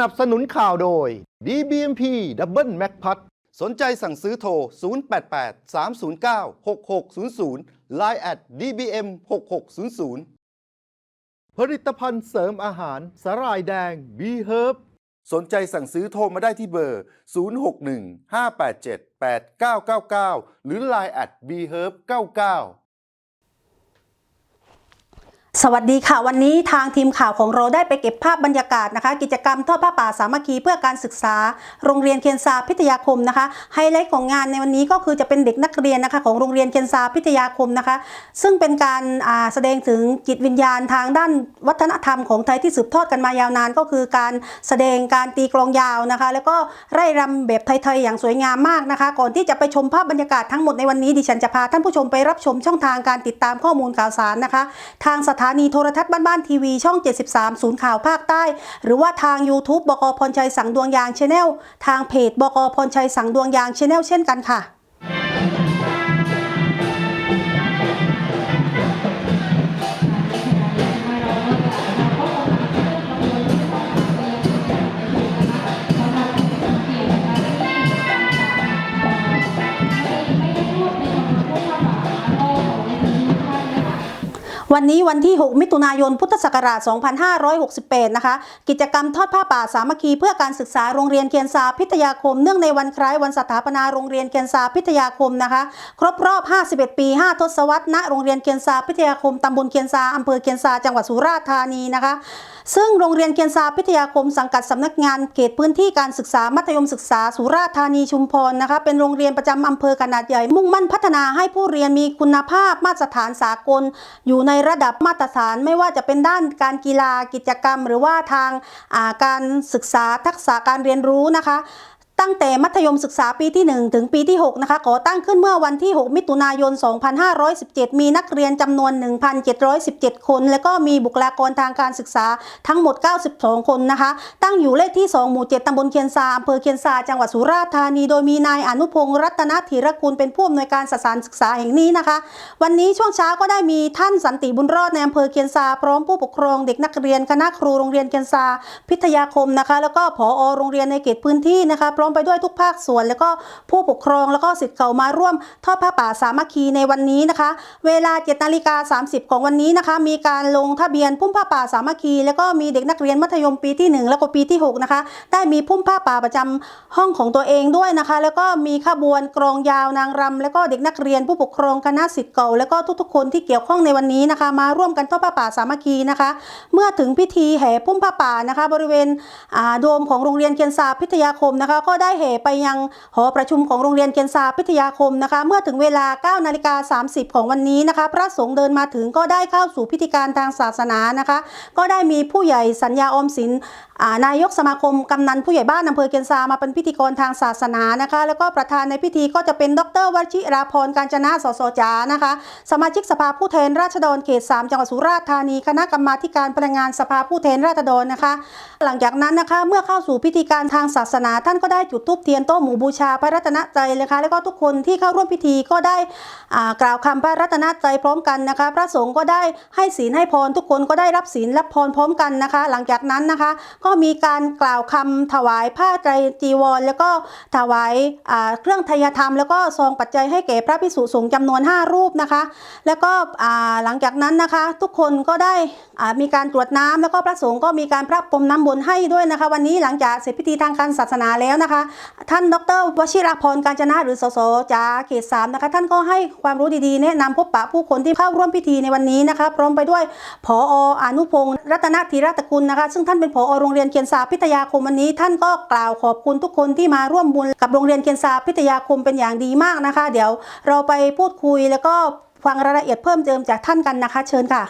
นับสนุนข่าวโดย DBMP Double Mac p a t สนใจสั่งซื้อโทร 088 309 6600 Line at DBM 6600 ผลิตภัณฑ์เสริมอาหารสาหร่ายแดง B Herb สนใจสั่งซื้อโทรมาได้ที่เบอร์ 061 587 8999 หรือ Line at B Herb 99 สวัสดีค่ะ วันนี้ทางทีมข่าวของเราได้ไปเก็บภาพบรรยากาศนะคะ กิจกรรมทอดผ้าป่าสามัคคีเพื่อการศึกษา โรงเรียนเคียนซาพิทยาคมนะคะไฮไลท์ของงานในวันนี้ก็คือจะเป็นเด็กนักเรียนนะคะของโรงเรียนเคียนซาพิทยาคมนะคะ ซึ่งเป็นการแสดงถึงจิตวิญญาณทางด้านวัฒนธรรมของไทยที่สืบทอดกันมายาวนาน ก็คือการแสดงการตีกลองยาวนะคะ แล้วก็ไร่รำแบบไทยๆอย่างสวยงามมากนะคะ ก่อนที่จะไปชมภาพบรรยากาศทั้งหมดในวันนี้ดิฉันจะพาท่านผู้ชมไปรับชมช่องทางการติดตามข้อมูลข่าวสารนะคะ ทางสถานานีโทรทัศน์บ้านๆทีวีช่อง 73 ศูนย์ข่าวภาคใต้ หรือว่าทาง YouTube บกพรชัยสังดวงยางชาแนลทางเพจบกพรชัยสังดวงยางชาแนลเช่นกันค่ะ วันนี้วันที่ 6 มิถุนายน พุทธศักราช 2568 นะคะ กิจกรรมทอดผ้าป่าสามัคคีเพื่อการศึกษาโรงเรียนเคียนซาพิทยาคม เนื่องในวันคล้ายวันสถาปนาโรงเรียนเคียนซาพิทยาคมนะคะ ครบรอบ 51 ปี 5 ทศวรรษ ณ โรงเรียนเคียนซาพิทยาคม ตำบลเคียนซาอำเภอเคียนซา จังหวัดสุราษฎร์ธานีนะคะ ซึ่งโรงเรียนเคียนซาพิทยาคม สังกัดสำนักงานเขตพื้นที่การศึกษามัธยมศึกษาสุราษฎร์ธานีชุมพรนะคะ เป็นโรงเรียนประจำอำเภอขนาดใหญ่ มุ่งมั่นพัฒนาให้ผู้เรียนมีคุณภาพมาตรฐานสากลอยู่ในระดับมาตรฐานไม่ว่าจะเป็นด้านการกีฬากิจกรรม หรือว่าทางาการศึกษาทักษะการเรียนรู้นะคะ ตั้งแต่มัธยมศึกษาปีที่ 1 ถึงปีที่ 6 นะคะก่อตั้งขึ้นเมื่อวันที่ 6 มิถุนายน 2517 มีนักเรียนจำนวน 1,717 คน และก็มีบุคลากรทางการศึกษาทั้งหมด 92 คนนะคะ ตั้งอยู่เลขที่ 2 หมู่ 7ตำบลเคียนซาอำเภอเคียนซา จังหวัดสุราษฎร์ธานี โดยมีนายอนุพงศ์รัตนธีรกุลเป็นผู้อำนวยการสถานศึกษาแห่งนี้นะคะ วันนี้ช่วงเช้าก็ได้มีท่านสันติบุญรอดในอำเภอเคียนซาพร้อมผู้ปกครองเด็กนักเรียนคณะครูโรงเรียนเคียนซาพิทยาคมนะคะ แล้วก็ผอโรงเรียนในเขตพื้นที่นะคะร้อมไปด้วยทุกภาคส่วน แล้วก็ผู้ปกครองแล้วก็สิทธิ์เก่ามาร่วมทอดผ้าป่าสามัคคีในวันนี้นะคะ เวลา7นาฬิกา30 ของวันนี้นะคะ มีการลงทะเบียนพุ่มผ้าป่าสามัคคี แล้วก็มีเด็กนักเรียนมัธยมปีที่ 1 แล้วก็ปีที่ 6 นะคะ ได้มีพุ่มผ้าป่าประจำห้องของตัวเองด้วยนะคะ แล้วก็มีขบวนกรองยาวนางรำแล้วก็เด็กนักเรียนผู้ปกครองคณะสิทธิ์เก่า แล้วก็ทุกๆ คนที่เกี่ยวข้องในวันนี้นะคะ มาร่วมกันทอดผ้าป่าสามัคคีนะคะ เมื่อถึงพิธีแห่พุ่มผ้าป่านะคะ บริเวณโดมของโรงเรียนเคียนซาพิทยาคมนะคะก็็ได้แห่ไปยังหอประชุมของโรงเรียนเคียนซาพิทยาคมนะคะ เมื่อถึงเวลา9นาฬิกา30 ของวันนี้นะคะ พระสงฆ์เดินมาถึงก็ได้เข้าสู่พิธีการทางศาสนานะคะ ก็ได้มีผู้ใหญ่สัญญาอมสินนายกสมาคมกำนันผู้ใหญ่บ้านอำเภอเคียนซามาเป็นพิธีกรทางศาสนานะคะ แล้วก็ประธานในพิธีก็จะเป็นดรวชิราพรการจนะสสจานะคะ สมาชิกสภาผู้แทนราษฎรเขต 3 จังหวัดสุราษฎร์ธานีคณะกรรมาธิการพลังงานสภาผู้แทนราษฎรนะคะ หลังจากนั้นนะคะเมื่อเข้าสู่พิธีการทางศาสนาท่านก็ได้จุดธูปเทียนโต้หมู่บูชาพระรัตนตรัยนะคะแล้วก็ทุกคนที่เข้าร่วมพิธีก็ได้กล่าวคำพระรัตนตรัยพร้อมกันนะคะ พระสงฆ์ก็ได้ให้ศีลให้พร ทุกคนก็ได้รับศีลรับพรพร้อมกันนะคะ หลังจากนั้นนะคะ ก็มีการกล่าวคำถวายผ้าไตรจีวร แล้วก็ถวายาเครื่องทายธรรม แล้วก็ซองปัจจัยให้แก่พระภิกษุสงฆ์จำนวน 5 รูปนะคะ แล้วก็หลังจากนั้นนะคะ ทุกคนก็ได้มีการตรวจน้ำแล้วก็พระสงฆ์ก็มีการพระพรมน้ำบนต์ให้ด้วยนะคะ วันนี้หลังจากเสร็จพิธีทางการศาสนาแล้วนะคะท่านดรวชิรพรการจนะหรือสสจาเขตสามนะคะท่านก็ให้ความรู้ดีๆ แนะนำพบปะผู้คนที่เข้าร่วมพิธีในวันนี้นะคะพร้อมไปด้วยผออนุพงศ์รัตนธีรตกุลนะคะ ซึ่งท่านเป็นผอโรงเรียนเคียนซาพิทยาคมวันนี้ ท่านก็กล่าวขอบคุณทุกคนที่มาร่วมบุญกับโรงเรียนเคียนซาพิทยาคมเป็นอย่างดีมากนะคะ เดี๋ยวเราไปพูดคุยแล้วก็ฟังรายละเอียดเพิ่มเติมจากท่านกันนะคะ เชิญค่ะ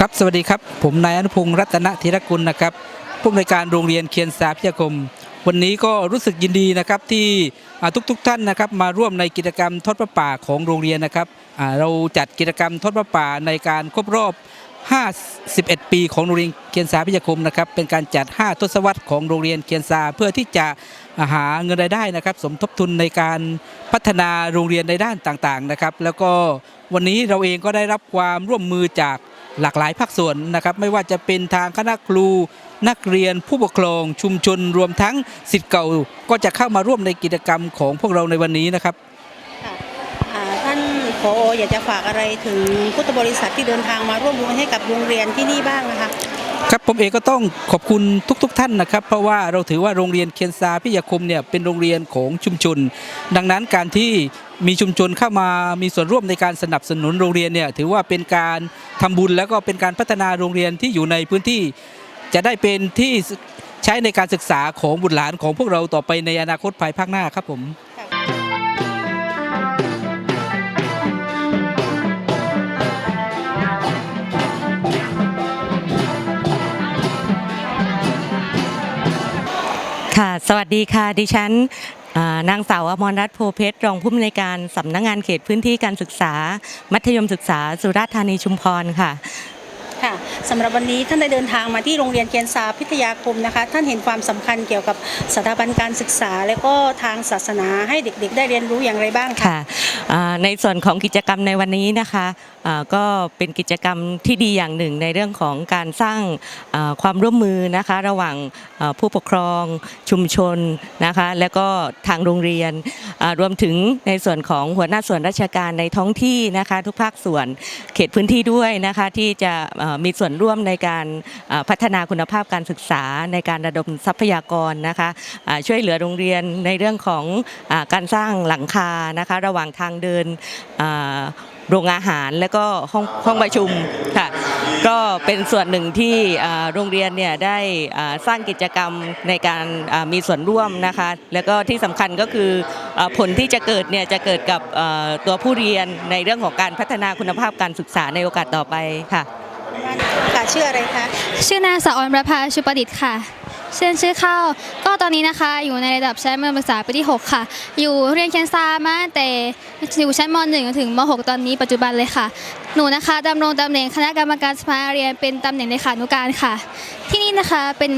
ครับสวัสดีครับ ผมนายอนุพงศ์รัตนธีรกุลนะครับผู้อำนวยการโรงเรียนเคียนสาพิทยาคม วันนี้ก็รู้สึกยินดีนะครับที่อ่าทุกๆทท่านนะครับมาร่วมในกิจกรรมทอดประป่าของโรงเรียนนะครับเราจัดกิจกรรมทอดประป่าในการครบรอบ 51 ปีของโรงเรียนเคียนสาพิทยาคมนะครับเป็นการจัด 5 ทศวรรษของโรงเรียนเคียนสาเพื่อที่จะหาเงินรายได้นะครับ สมทบทุนในการพัฒนาโรงเรียนในด้านต่างๆนะครับ แล้วก็วันนี้เราเองก็ได้รับความร่วมมือจากหลากหลายภาคส่วนนะครับ ไม่ว่าจะเป็นทางคณะครูนักเรียนผู้ปกครองชุมชนรวมทั้งสิทธิ์เก่าก็จะเข้ามาร่วมในกิจกรรมของพวกเราในวันนี้นะครับค่ะอ่าท่านผออยากจะฝากอะไรถึงพุทธบริษัทที่เดินทางมาร่วมบุญให้กับโรงเรียนที่นี่บ้างนะคะครับผมเองก็ต้องขอบคุณทุกๆทท่านนะครับ เพราะว่าเราถือว่าโรงเรียนเคียนซาพิทยาคมเนี่ยเป็นโรงเรียนของชุมชน ดังนั้นการที่มีชุมชนเข้ามามีส่วนร่วมในการสนับสนุนโรงเรียนเนี่ยถือว่าเป็นการทำบุญแล้วก็เป็นการพัฒนาโรงเรียนที่อยู่ในพื้นที่ จะได้เป็นที่ใช้ในการศึกษาของบุตรหลานของพวกเราต่อไปในอนาคตภายภาคหน้าครับผมค่ะ สวัสดีค่ะ ดิฉันนางสาวอมรรัตน์โพเพชรรองผู้อำนวยการสำนักงานเขตพื้นที่การศึกษา มัธยมศึกษาสุราษฎร์ธานีชุมพรค่ะ ค่ะสำหรับวันนี้ท่านได้เดินทางมาที่โรงเรียนเคียนซาพิทยาคมนะคะ ท่านเห็นความสำคัญเกี่ยวกับสถาบันการศึกษา และก็ทางศาสนาให้เด็กๆ ได้เรียนรู้อย่างไรบ้างคะค่ะในส่วนของกิจกรรมในวันนี้นะคะก็เป็นกิจกรรมที่ดีอย่างหนึ่งในเรื่องของการสร้างความร่วมมือนะคะระหว่างผู้ปกครองชุมชนนะคะและก็ทางโรงเรียนรวมถึงในส่วนของหัวหน้าส่วนราชการในท้องที่นะคะทุกภาคส่วนเขตพื้นที่ด้วยนะคะที่จะมีส่วนร่วมในการพัฒนาคุณภาพการศึกษาในการระดมทรัพยากรนะคะช่วยเหลือโรงเรียนในเรื่องของการสร้างหลังคานะคะระหว่างทางเดินโรงอาหารและก็ห้องห้องประชุมค่ะก็เป็นส่วนหนึ่งที่โรงเรียนเนี่ยได้สร้างกิจกรรมในการมีส่วนร่วมนะคะแล้วก็ที่สำคัญก็คือผลที่จะเกิดเนี่ยจะเกิดกับตัวผู้เรียนในเรื่องของการพัฒนาคุณภาพการศึกษาในโอกาสต่อไปค่ะ ชื่ออะไรคะชื่อนางสาวอรประภาชุประดิษฐ์ค่ะเช่นชื่อเข้าก็ตอนนี้นะคะ อยู่ในระดับชั้นมัธยมศึกษาปีที่ 6 ค่ะ อยู่เรียนเคนซามาแต่อยู่ชั้นม .1 จนถึงม .6 ตอนนี้ปัจจุบันเลยค่ะ หนูนะคะดำรงตำแหน่งคณะกรรมการสภาเรียนเป็นตำแหน่งเลขานุการค่ะ ที่นี่นะคะเป็น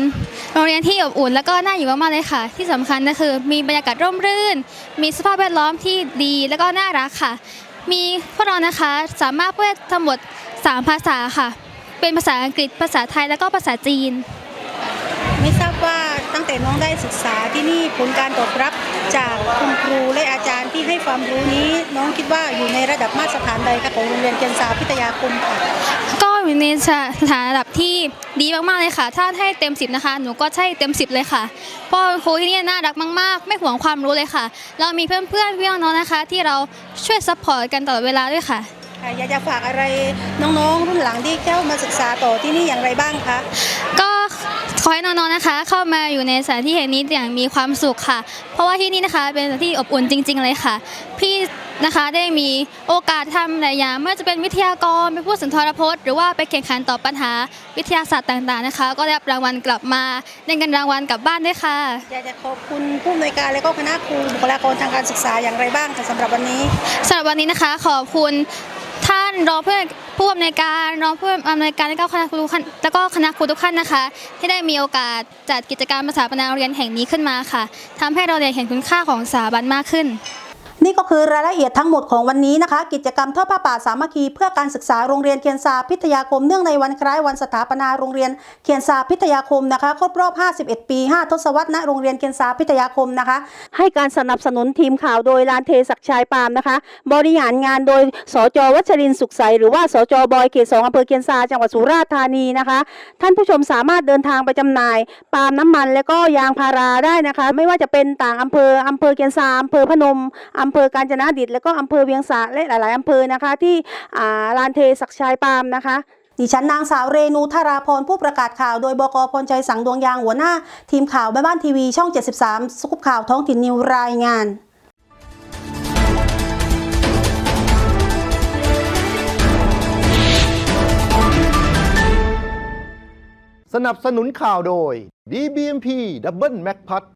โรงเรียนที่อบอุ่น แล้วก็น่าอยู่มากๆเลยค่ะ ที่สำคัญก็คือมีบรรยากาศร่มรื่น มีสภาพแวดล้อมที่ดีแล้วก็น่ารักค่ะ มีพวกเรานะคะสามารถพูดทั้งหมด 3 ภาษาค่ะ เป็นภาษาอังกฤษ ภาษาไทยแล้วก็ภาษาจีน ไม่ทราบว่าตั้งแต่น้องได้ศึกษาที่นี่ผลการตอบรับจากคุณครูและอาจารย์ที่ให้ความรู้นี้ น้องคิดว่าอยู่ในระดับมาตรฐานใดคะของโรงเรียนเคียนซาพิทยาคมค่ะก็อยู่ในสถานระดับที่ดีมากๆเลยค่ะ ถ้าให้เต็ม10นะคะ หนูก็ใช่เต็ม10เลยค่ะ เพราะครูที่นี่น่ารักมากๆ ไม่ห่วงความรู้เลยค่ะ เรามีเพื่อนๆพี่น้องๆนะคะ ที่เราช่วยซัพพอร์ตกันตลอดเวลาด้วยค่ะ ค่ะอยากจะฝากอะไรน้องๆ รุ่นหลังที่เข้ามาศึกษาต่อที่นี่อย่างไรบ้างคะก็ขอให้น้องๆนะคะ เข้ามาอยู่ในสถานที่แห่งนี้อย่างมีความสุขค่ะ เพราะว่าที่นี่นะคะเป็นสถานที่อบอุ่นจริง ๆ เลยค่ะ พี่นะคะได้มีโอกาสทำหลายอย่างไม่ว่าจะเป็นวิทยากรเป็นผู้สุนทรพจน์ หรือว่าไปแข่งขันตอบปัญหาวิทยาศาสตร์ต่างๆนะคะ ก็ได้รับรางวัลกลับมาได้เงินรางวัลกลับบ้านด้วยค่ะอยากจะขอบคุณผู้อำนวยการและก็คณะครูบุคลากรทางการศึกษาอย่างไรบ้างคะสำหรับวันนี้สำหรับวันนี้นะคะ ขอบคุณ ท่านรองผู้ผู้อำนวยการรองผู้อำนวยการและก็คณะครูและก็คณะครูทุกท่านนะคะ ที่ได้มีโอกาสจัดกิจกรรมภาษาปนาโรงเรียนแห่งนี้ขึ้นมาค่ะทำให้เราได้เห็นคุณค่าของสถาบันมากขึ้น นี่ก็คือรายละเอียดทั้งหมดของวันนี้นะคะ กิจกรรมทอดผ้าป่าสามัคคีเพื่อการศึกษาโรงเรียนเคียนซาพิทยาคมเนื่องในวันคล้ายวันสถาปนาโรงเรียนเคียนซาพิทยาคมนะคะครบรอบ 51 ปี 5 ทศวรรษณโรงเรียนเคียนซาพิทยาคมนะคะ ให้การสนับสนุนทีมข่าวโดยลานเทศักชายปาล์มนะคะ บริหารงานโดยสจวัชรินสุขใสหรือว่าสจบอยเขตสองอำเภอเคียนซาจังหวัดสุราษฎร์ธานีนะคะ ท่านผู้ชมสามารถเดินทางไปจำหน่ายปาล์มน้ำมัน และก็ยางพาราได้นะคะ ไม่ว่าจะเป็นต่างอำเภออำเภอเกียนซาอำเภอพนมอำเภอกาญจนดิตแล้วก็อำเภอเวียงสาและหลาย ๆอำเภอนะคะ ที่อ่าลานเทศักดิ์ชายปาล์มนะคะดิฉันนางสาวเรนูธาราพรผู้ประกาศข่าวโดยบกพลใจสังดวงยางหัวหน้า ทีมข่าวแม่บ้านทีวีช่อง 73 สกุปข่าวท้องถิ่นนิวรายงานสนับสนุนข่าวโดย DBMP Double Mac p a t